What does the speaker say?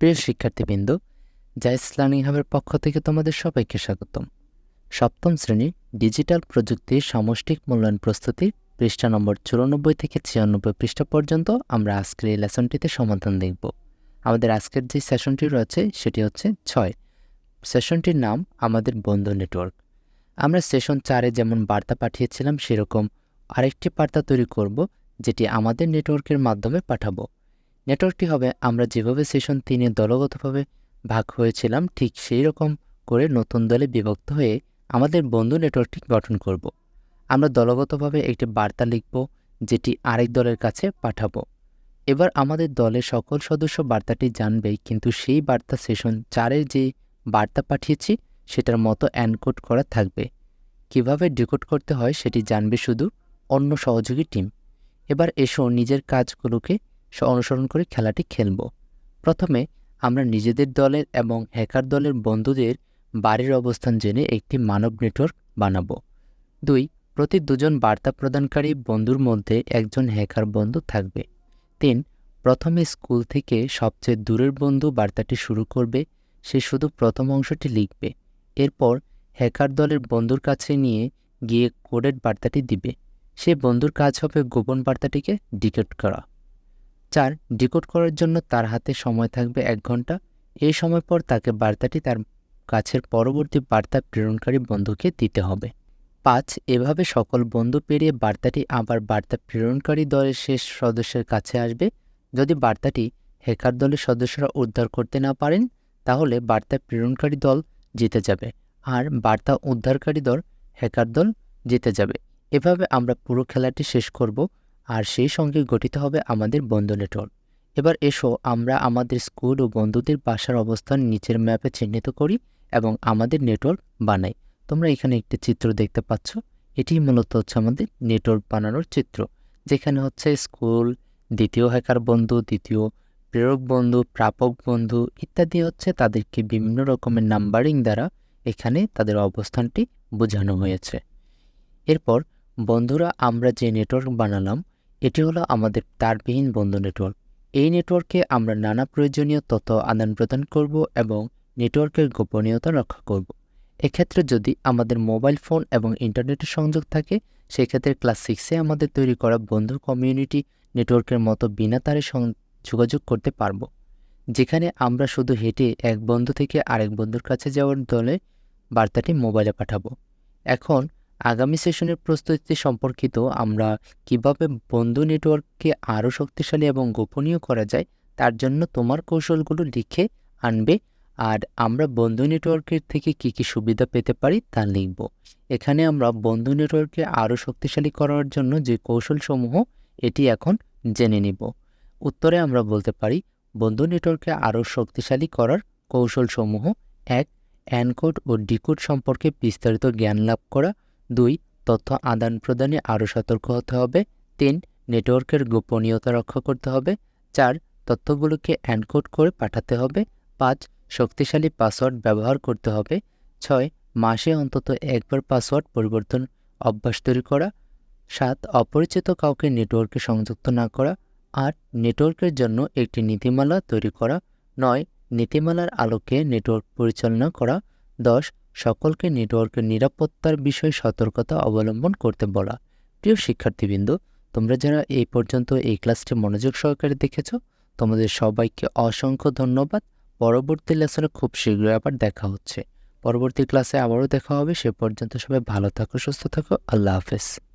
প্রিয় শিক্ষার্থীবৃন্দ জাইস লার্নিং হাবের পক্ষ থেকে তোমাদের সবাইকে স্বাগতম। সপ্তম শ্রেণির ডিজিটাল প্রযুক্তির সমষ্টিক মূল্যায়ন প্রস্তুতি পৃষ্ঠা নম্বর চুরানব্বই থেকে ছিয়ানব্বই পৃষ্ঠা পর্যন্ত আমরা আজকের এই লেসনটিতে সমাধান দেখব। আমাদের আজকের যে সেশনটি রয়েছে সেটি হচ্ছে ছয়। সেশনটির নাম আমাদের বন্ধু নেটওয়ার্ক। আমরা সেশন চারে যেমন বার্তা পাঠিয়েছিলাম, সেরকম আরেকটি বার্তা তৈরি করব, যেটি আমাদের নেটওয়ার্কের মাধ্যমে পাঠাবো। নেটওয়ার্কটি হবে, আমরা যেভাবে সেশন তিনে দলগতভাবে ভাগ হয়েছিলাম, ঠিক সেই রকম করে নতুন দলে বিভক্ত হয়ে আমাদের বন্ধু নেটওয়ার্কটি গঠন করব। আমরা দলগতভাবে একটি বার্তা লিখব, যেটি আরেক দলের কাছে পাঠাবো। এবার আমাদের দলের সকল সদস্য বার্তাটি জানবে, কিন্তু সেই বার্তা সেশন চারের যে বার্তা পাঠিয়েছি, সেটার মতো অ্যানকোড করা থাকবে। কীভাবে ডিকোড করতে হয় সেটি জানবে শুধু অন্য সহযোগী টিম। এবার এসো নিজের কাজগুলোকে অনুসরণ করে খেলাটি খেলব। প্রথমে আমরা নিজেদের দলের এবং হ্যাকার দলের বন্ধুদের বাড়ির অবস্থান জেনে একটি মানব নেটওয়ার্ক বানাবো। দুই, প্রতি দুজন বার্তা প্রদানকারী বন্ধুর মধ্যে একজন হ্যাকার বন্ধু থাকবে। তিন, প্রথমে স্কুল থেকে সবচেয়ে দূরের বন্ধু বার্তাটি শুরু করবে, সে শুধু প্রথম অংশটি লিখবে। এরপর হ্যাকার দলের বন্ধুর কাছে নিয়ে গিয়ে কোডেড বার্তাটি দিবে। সে বন্ধুর কাজ হবে গোপন বার্তাটিকে ডিকোড করা। চার ডিকোড করার জন্য তার হাতে সময় থাকবে এক ঘণ্টা। এই সময় পর তাকে বার্তাটি তার কাছের পরবর্তী বার্তা প্রেরণকারী বন্ধুকে দিতে হবে। পাঁচ, এভাবে সকল বন্ধু পেরিয়ে বার্তাটি আবার বার্তা প্রেরণকারী দলের শেষ সদস্যের কাছে আসবে। যদি বার্তাটি হ্যাকার দলের সদস্যরা উদ্ধার করতে না পারেন, তাহলে বার্তা প্রেরণকারী দল জিতে যাবে আর বার্তা উদ্ধারকারী দল হ্যাকার দল জিতে যাবে। এভাবে আমরা পুরো খেলাটি শেষ করব। আর সেই সঙ্গে গঠিত হবে আমাদের বন্ধু নেটওয়ার্ক এবার এসো আমরা আমাদের স্কুল ও বন্ধুদের বাসার অবস্থান নিচের ম্যাপে চিহ্নিত করি এবং আমাদের নেটওয়ার্ক বানাই। তোমরা এখানে একটি চিত্র দেখতে পাচ্ছ। এটি মূলত হচ্ছে আমাদের নেটওয়ার্ক বানানোর চিত্র, যেখানে হচ্ছে স্কুল, দ্বিতীয় হ্যাকার বন্ধু, দ্বিতীয় প্রেরক বন্ধু, প্রাপক বন্ধু ইত্যাদি হচ্ছে তাদেরকে বিভিন্ন রকমের নাম্বারিং দ্বারা এখানে তাদের অবস্থানটি বোঝানো হয়েছে। এরপর বন্ধুরা আমরা যে নেটওয়ার্ক বানালাম এটি হলো আমাদের তারবিহীন বন্ধু নেটওয়ার্ক এই নেটওয়ার্কে আমরা নানা প্রয়োজনীয় তথ্য আদান প্রদান করব এবং নেটওয়ার্কের গোপনীয়তা রক্ষা করব। এক্ষেত্রে যদি আমাদের মোবাইল ফোন এবং ইন্টারনেটের সংযোগ থাকে, সেক্ষেত্রে ক্লাস সিক্সে আমাদের তৈরি করা বন্ধু কমিউনিটি নেটওয়ার্কের মতো বিনা তারে যোগাযোগ করতে পারব। যেখানে আমরা শুধু হেঁটে এক বন্ধু থেকে আরেক বন্ধুর কাছে যাওয়ার দলে বার্তাটি মোবাইলে পাঠাবো। এখন আগামী সেশনের প্রস্তুতি সম্পর্কিত আমরা কীভাবে বন্ধু নেটওয়ার্ককে আরও শক্তিশালী এবং গোপনীয় করা যায়, তার জন্য তোমার কৌশলগুলো লিখে আনবে। আর আমরা বন্ধু নেটওয়ার্কের থেকে কি কি সুবিধা পেতে পারি তা লিখব। এখানে আমরা বন্ধু নেটওয়ার্ককে আরও শক্তিশালী করার জন্য যে কৌশলসমূহ, এটি এখন জেনে নিব। উত্তরে আমরা বলতে পারি, বন্ধু নেটওয়ার্ককে আরও শক্তিশালী করার কৌশলসমূহ এক অ্যানকোড ও ডিকোড সম্পর্কে বিস্তারিত জ্ঞান লাভ করা। দুই, তথ্য আদান প্রদানে আরও সতর্ক হতে হবে। তিন, নেটওয়ার্কের গোপনীয়তা রক্ষা করতে হবে। চার, তথ্যগুলোকে অ্যানকোড করে পাঠাতে হবে। পাঁচ, শক্তিশালী পাসওয়ার্ড ব্যবহার করতে হবে। ছয়, মাসে অন্তত একবার পাসওয়ার্ড পরিবর্তন অভ্যাস তৈরি করা। সাত, অপরিচিত কাউকে নেটওয়ার্কে সংযুক্ত না করা। আট, নেটওয়ার্কের জন্য একটি নীতিমালা তৈরি করা। নয়, নীতিমালার আলোকে নেটওয়ার্ক পরিচালনা করা। দশ সকলকে নেটওয়ার্কের নিরাপত্তার বিষয়ে সতর্কতা অবলম্বন করতে বলা। প্রিয় শিক্ষার্থীবৃন্দ, তোমরা যারা এই পর্যন্ত এই ক্লাসটি মনোযোগ সহকারে দেখেছ, তোমাদের সবাইকে অসংখ্য ধন্যবাদ। পরবর্তী লেসনে খুব শীঘ্রই আবার দেখা হচ্ছে। পরবর্তী ক্লাসে আবারও দেখা হবে। সে পর্যন্ত সবাই ভালো থাকো, সুস্থ থাকো। আল্লাহ হাফেজ।